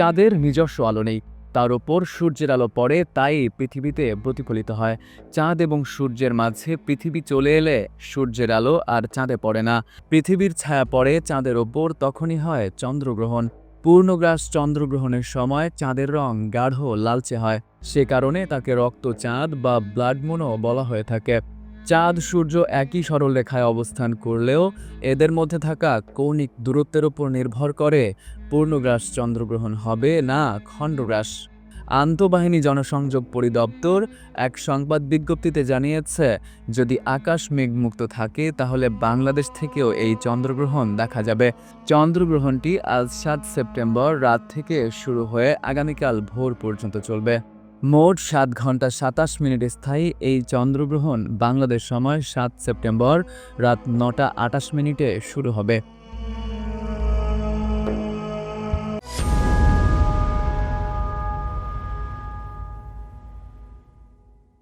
চাঁদের নিজস্ব আলো নেই। তার ওপর সূর্যের আলো পড়ে, তাই পৃথিবীতে প্রতিফলিত হয়। চাঁদ এবং সূর্যের মাঝে পৃথিবী চলে এলে সূর্যের আলো আর চাঁদে পড়ে না। পৃথিবীর ছায়া পড়ে চাঁদের ওপর তখনই হয় চন্দ্রগ্রহণ। পূর্ণগ্রাস চন্দ্রগ্রহণের সময় চাঁদের রং গাঢ় লালচে হয়। সে কারণে তাকে রক্ত চাঁদ বা ব্লাড মুনও বলা হয়ে থাকে। চাঁদ, সূর্য একই সরলরেখায় অবস্থান করলেও এদের মধ্যে থাকা কৌণিক দূরত্বের উপর নির্ভর করে পূর্ণগ্রাস চন্দ্রগ্রহণ হবে না খণ্ডগ্রাস। আন্তঃবাহিনী জনসংযোগ পরিদপ্তর এক সংবাদ বিজ্ঞপ্তিতে জানিয়েছে, যদি আকাশ মেঘমুক্ত থাকে, তাহলে বাংলাদেশ থেকেও এই চন্দ্রগ্রহণ দেখা যাবে। চন্দ্রগ্রহণটি আজ সাত সেপ্টেম্বর রাত থেকে শুরু হয়ে আগামীকাল ভোর পর্যন্ত চলবে। মোট সাত ঘণ্টা সাতাশ মিনিট স্থায়ী এই চন্দ্রগ্রহণ বাংলাদেশ সময় সাত সেপ্টেম্বর রাত নটা আটাশ মিনিটে শুরু হবে।